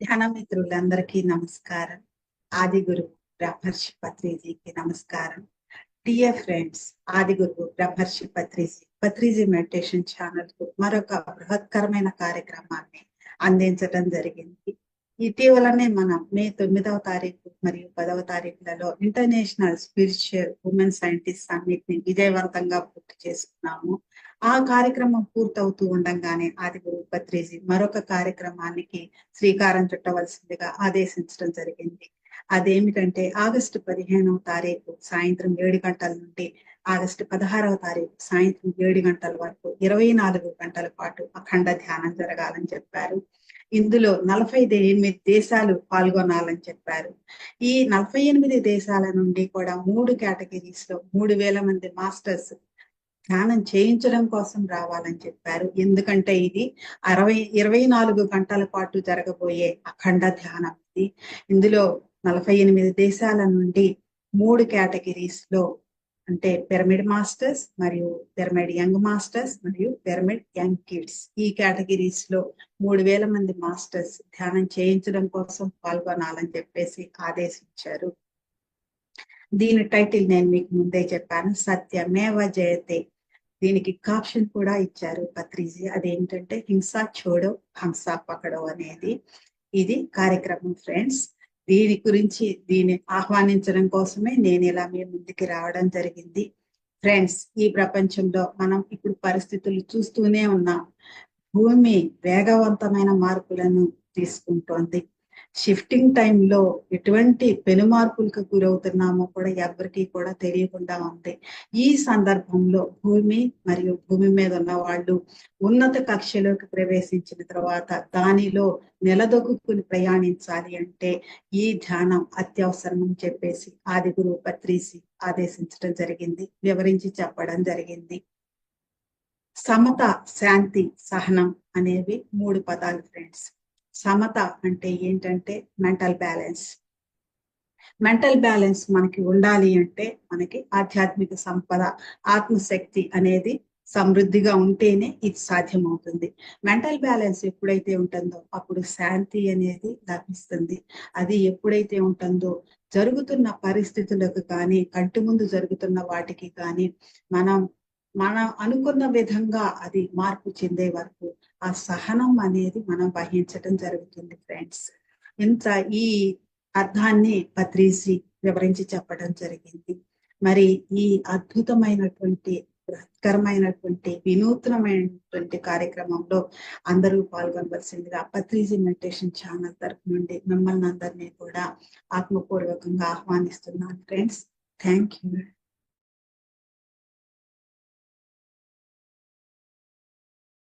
ధ్యాన మిత్రులందరికీ నమస్కారం. ఆదిగురు బ్రహ్మర్షి పత్రిజీకి నమస్కారం. డియర్ ఫ్రెండ్స్ ఆదిగురు బ్రహ్మర్షి పత్రిజీ పత్రిజీ మెడిటేషన్ ఛానల్కు మరొక బృహత్కరమైన కార్యక్రమాన్ని అందించడం జరిగింది. ఇటీవలనే మనం మే తొమ్మిదవ తారీఖు మరియు పదవ తారీఖులలో ఇంటర్నేషనల్ స్పిరిచువల్ ఉమెన్ సైంటిస్ట్ సమ్మిట్ని విజయవంతంగా పూర్తి చేసుకున్నాము. ఆ కార్యక్రమం పూర్తవుతూ ఉండగానే ఆది భద్రేజీ మరొక కార్యక్రమానికి శ్రీకారం చుట్టవలసిందిగా ఆదేశించడం జరిగింది. అదేమిటంటే ఆగస్టు పదిహేనవ తారీఖు సాయంత్రం ఏడు గంటల నుండి ఆగస్టు పదహారవ తారీఖు సాయంత్రం ఏడు గంటల వరకు ఇరవై నాలుగు గంటల పాటు అఖండ ధ్యానం జరగాలని చెప్పారు. ఇందులో నలభై ఎనిమిది దేశాలు పాల్గొనాలని చెప్పారు. ఈ నలభై ఎనిమిది దేశాల నుండి కూడా మూడు కేటగిరీస్లో మూడు వేల మంది మాస్టర్స్ ధ్యానం చేయించడం కోసం రావాలని చెప్పారు. ఎందుకంటే ఇది అరవై ఇరవై నాలుగు గంటల పాటు జరగబోయే అఖండ ధ్యానం ఇది. ఇందులో నలభై ఎనిమిది దేశాల నుండి మూడు కేటగిరీస్లో అంటే పిరమిడ్ మాస్టర్స్ మరియు పిరమిడ్ యంగ్ మాస్టర్స్ మరియు పిరమిడ్ యంగ్ కిడ్స్. ఈ కేటగిరీస్లో మూడు వేల మంది మాస్టర్స్ ధ్యానం చేయించడం కోసం పాల్గొనాలని చెప్పేసి ఆదేశించారు. దీని టైటిల్ నేను మీకు ముందే చెప్పాను. సత్యమేవ జయతే దీనికి కాప్షన్ కూడా ఇచ్చారు పత్రిజీ. అదేంటంటే హింస చూడో హంస పకడో అనేది ఇది కార్యక్రమం ఫ్రెండ్స్. దీని గురించి దీన్ని ఆహ్వానించడం కోసమే నేను ఇలా మీ ముందుకి రావడం జరిగింది. ఫ్రెండ్స్ ఈ ప్రపంచంలో మనం ఇప్పుడు పరిస్థితులు చూస్తూనే ఉన్నాం. భూమి వేగవంతమైన మార్పులను తీసుకుంటోంది. షిఫ్టింగ్ టైంలో ఎటువంటి పెను మార్పులకు గురవుతున్నామో కూడా ఎవరికి కూడా తెలియకుండా ఉంది. ఈ సందర్భంలో భూమి మరియు భూమి మీద ఉన్న వాళ్ళు ఉన్నత కక్షలోకి ప్రవేశించిన తర్వాత దానిలో నిలదొక్కుని ప్రయాణించాలి అంటే ఈ ధ్యానం అత్యవసరం అని చెప్పేసి ఆది గురువు పత్రిసి ఆదేశించడం జరిగింది. వివరించి చెప్పడం జరిగింది. సమత శాంతి సహనం అనేవి మూడు పదాలు ఫ్రెండ్స్ సమత అంటే ఏంటంటే మెంటల్ బ్యాలెన్స్. మెంటల్ బ్యాలెన్స్ మనకి ఉండాలి అంటే మనకి ఆధ్యాత్మిక సంపద ఆత్మశక్తి అనేది సమృద్ధిగా ఉంటేనే ఇది సాధ్యమవుతుంది. మెంటల్ బ్యాలెన్స్ ఎప్పుడైతే ఉంటుందో అప్పుడు శాంతి అనేది లభిస్తుంది. అది ఎప్పుడైతే ఉంటుందో జరుగుతున్న పరిస్థితులకు కానీ కంటి ముందు జరుగుతున్న వాటికి కానీ మనం మనం అనుకున్న విధంగా అది మార్పు చెందే వరకు ఆ సహనం అనేది మనం వహించడం జరుగుతుంది ఫ్రెండ్స్ ఇంత ఈ అర్థాన్ని పత్రిసి వివరించి చెప్పడం జరిగింది. మరి ఈ అద్భుతమైనటువంటి బృహత్కరమైనటువంటి వినూత్నమైనటువంటి కార్యక్రమంలో అందరూ పాల్గొనవలసిందిగా పత్రిజీ మెడిటేషన్ ఛానల్ తరఫు నుండి మిమ్మల్ని అందరినీ కూడా ఆత్మపూర్వకంగా ఆహ్వానిస్తున్నాను ఫ్రెండ్స్ థ్యాంక్ యూ